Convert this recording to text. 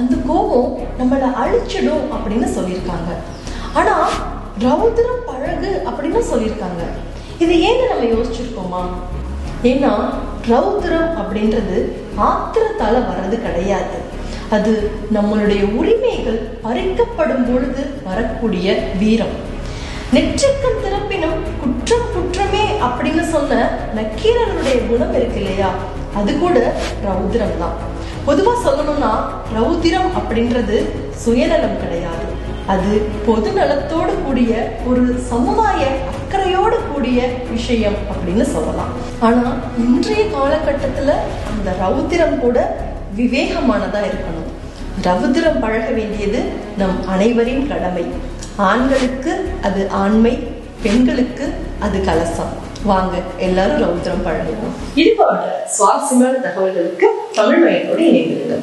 அந்த கோபம் நம்மளை அழிச்சிடும் அப்படின்னு சொல்லியிருக்காங்க. ஆனா ரௌத்ரம் பழகு அப்படின்னு சொல்லியிருக்காங்க. இது ஏன்னு நம்ம யோசிச்சிருக்கோமா? ஏன்னா ரௌத்ரம் அப்படின்றது ஆத்திரத்தால வர்றது கிடையாது. அது நம்மளுடைய உரிமைகள் பறிக்கப்படும் பொழுது வரக்கூடிய வீரம். நெற்றிக்கண் திறப்பினும் குற்றம் குற்றமே அப்படின்னு சொன்ன நக்கீரனுடைய குணம் இருக்கு இல்லையா? அது கூட ரௌத்ரம் தான். பொதுவா சொல்லணும்னா ரௌத்திரம் அப்படின்றது சுயநலம் கிடையாது. அது பொது நலத்தோடு கூடிய ஒரு சமுதாய அக்கறையோடு கூடிய விஷயம் அப்படின்னு சொல்லலாம். ஆனா இன்றைய காலகட்டத்துல அந்த ரௌத்திரம் கூட விவேகமானதா இருக்கணும். ரவுத்திரம் பழக வேண்டியது நம் அனைவரின் கடமை. ஆண்களுக்கு அது ஆண்மை பெண்களுக்கு அது கலசம். வாங்க எல்லாரும் ரவுத்திரம் பழகுவோம். இது போன்ற சுவாரஸ்யமான தகவல்களுக்கு தமிழ் மயத்தோடு